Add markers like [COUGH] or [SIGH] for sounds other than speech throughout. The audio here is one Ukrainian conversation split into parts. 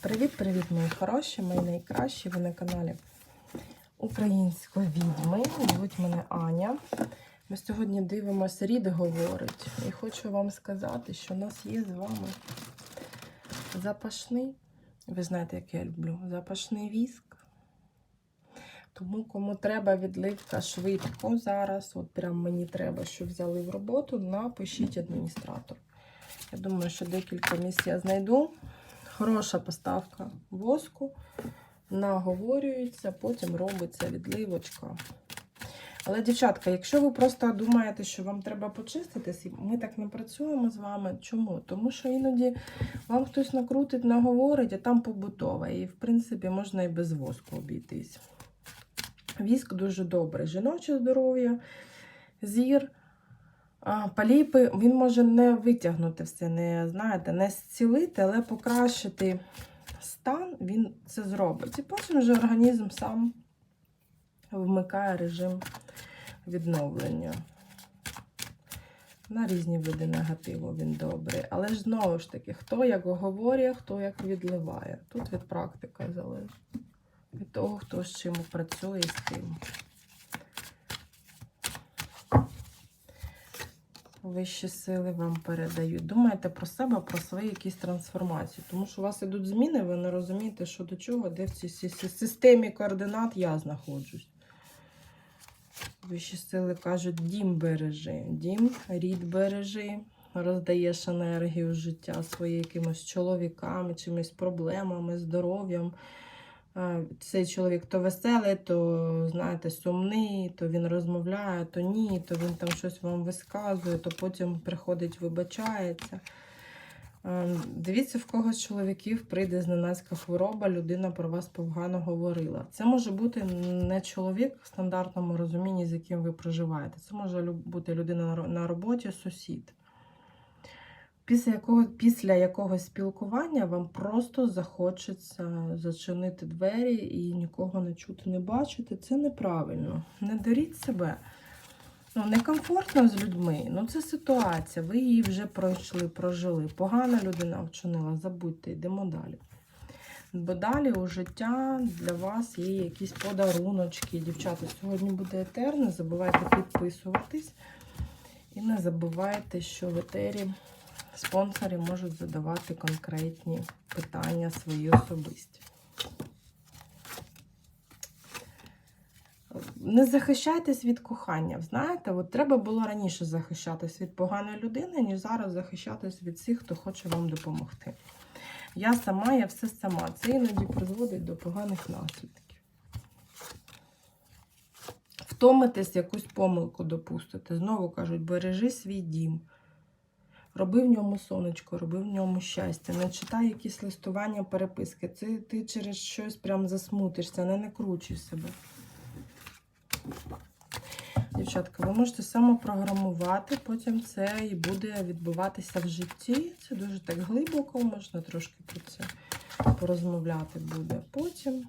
Привіт-привіт, мої хороші, мої найкращі. Ви на каналі Української відьми. Звуть мене Аня. Ми сьогодні дивимося Рід говорить. І хочу вам сказати, що у нас є з вами запашний. Ви знаєте, як я люблю, запашний віск. Тому кому треба відливка швидко зараз, от прям мені треба, щоб взяли в роботу, напишіть адміністратор. Я думаю, що декілька місць я знайду. Хороша поставка воску, наговорюється, потім робиться відливочка. Але, дівчатка, якщо ви просто думаєте, що вам треба почиститись, ми так не працюємо з вами. Чому? Тому що іноді вам хтось накрутить, наговорить, а там побутове. І, в принципі, можна і без воску обійтись. Віск дуже добре. Жіноче здоров'я, зір. А, Поліпи, він може не витягнути все, не знаєте, не зцілити, але покращити стан він це зробить. І потім вже організм сам вмикає режим відновлення. На різні види негативу він добрий. Але ж знову ж таки, хто як говорить, хто як відливає. Тут від практики залежить. Від того, хто з чим працює з ким. Вищі сили вам передають. Думайте про себе, про свої якісь трансформації. Тому що у вас ідуть зміни, ви не розумієте, що до чого, де в цій системі координат я знаходжусь. Вищі сили кажуть, дім бережи, дім, рід бережи, роздаєш енергію життя своє якимось чоловіками, чимось проблемами, здоров'ям. Цей чоловік то веселий, то, знаєте, сумний, то він розмовляє, то ні, то він там щось вам висказує, то потім приходить, вибачається. Дивіться, в когось з чоловіків прийде зненацька хвороба, людина про вас погано говорила. Це може бути не чоловік в стандартному розумінні, з яким ви проживаєте. Це може бути людина на роботі, сусід. Після якого, після якогось спілкування вам просто захочеться зачинити двері і нікого не чути, не бачити. Це неправильно. Не доріть себе. Ну, некомфортно з людьми. Ну, це ситуація. Ви її вже пройшли, прожили. Погана людина вчинила, забудьте, йдемо далі. Бо далі у життя для вас є якісь подаруночки. Дівчата, сьогодні буде етер. Не забувайте підписуватись. І не забувайте, що в етері спонсори можуть задавати конкретні питання свої особисті. Не захищайтесь від кохання. Знаєте, от треба було раніше захищатись від поганої людини, ніж зараз захищатись від всіх, хто хоче вам допомогти. Я сама, я все сама. Це іноді призводить до поганих наслідків. Втомитесь, якусь помилку допустите. Знову кажуть, бережи свій дім. Роби в ньому сонечко, роби в ньому щастя. Не читай якісь листування, переписки. Це ти через щось прям засмутишся, не накручуй себе. Дівчатка, ви можете самопрограмувати, потім це і буде відбуватися в житті. Це дуже так глибоко, можна трошки про це порозмовляти буде потім.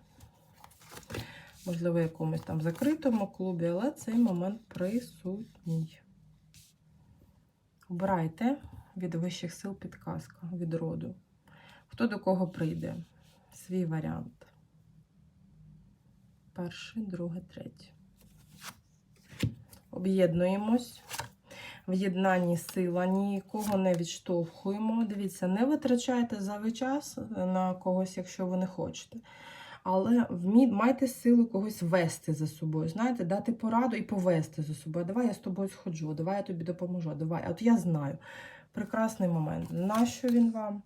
Можливо, в якомусь там закритому клубі, але цей момент присутній. Обирайте від вищих сил підказка, від роду. Хто до кого прийде? Свій варіант. Перший, другий, третій. Об'єднуємось. В єднанні сила, нікого не відштовхуємо. Дивіться, не витрачайте зайвий час на когось, якщо ви не хочете. Але вмі... майте силу когось вести за собою. Знаєте, дати пораду і повести за собою. Давай я з тобою сходжу, давай я тобі допоможу. Давай. От я знаю. Прекрасний момент. Нащо він вам?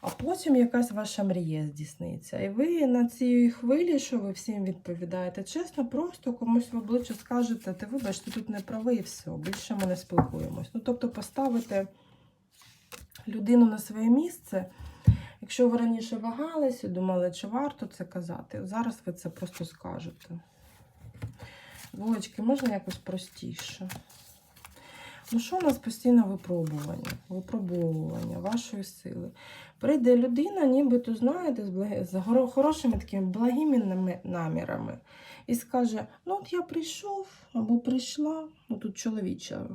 А потім якась ваша мрія здійсниться. І ви на цій хвилі, що ви всім відповідаєте, чесно, просто комусь в обличчя скажете, ти вибачте, тут не правий і все, більше ми не спілкуємось. Ну, тобто поставити людину на своє місце. Якщо ви раніше вагалися, думали, чи варто це казати, зараз ви це просто скажете. Вулочки, можна якось простіше. Ну, що у нас постійно випробування? Випробовування вашої сили. Прийде людина, нібито, знаєте, з, благи... з хорошими такими благими намірами. І скаже: ну, от я прийшов або прийшла, ну тут чоловіча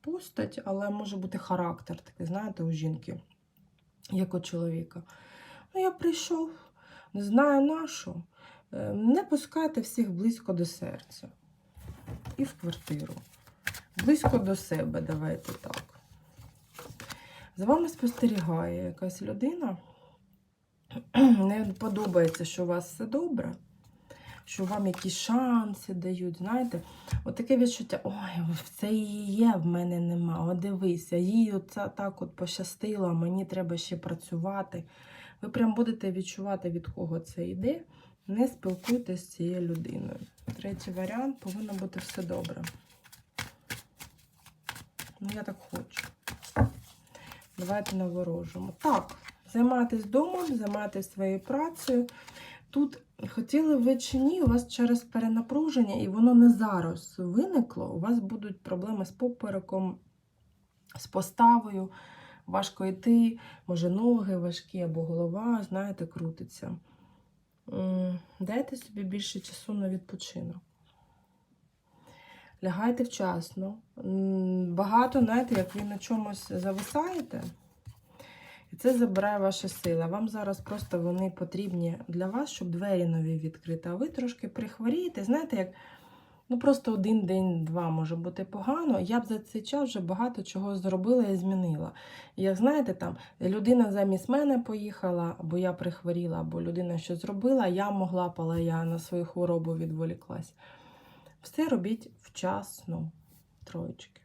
постать, але може бути характер такий, знаєте, у жінки, як у чоловіка. Ну, я прийшов, не знаю на що. Е, Не пускайте всіх близько до серця. І в квартиру. Близько до себе, давайте так. За вами спостерігає якась людина. [CLEARS THROAT] Не подобається, що у вас все добре, що вам якісь шанси дають. Знаєте, от таке відчуття, ой, це її є, в мене нема. О, дивися, їй оце так от пощастило, мені треба ще працювати. Ви прям будете відчувати, від кого це йде. Не спілкуйтесь з цією людиною. Третій варіант повинно бути все добре. Ну, я так хочу. Давайте наворожимо. Так, займайтесь домом, займайтесь своєю працею. Тут хотіли ви чи ні, у вас через перенапруження, і воно не зараз виникло. У вас будуть проблеми з попереком, з поставою, важко йти, може ноги важкі або голова, знаєте, крутиться. Дайте собі більше часу на відпочинок. Лягайте вчасно. Багато, знаєте, як ви на чомусь зависаєте, і це забирає ваші сили. Вам зараз просто вони потрібні для вас, щоб двері нові відкрити. А ви трошки прихворієте. Знаєте, як ну просто один день, два може бути погано. Я б за цей час вже багато чого зробила і змінила. І як знаєте, там людина замість мене поїхала, або я прихворіла, або людина що зробила, я могла, б, але я на свою хворобу відволіклась. Все робіть вчасно, троєчки.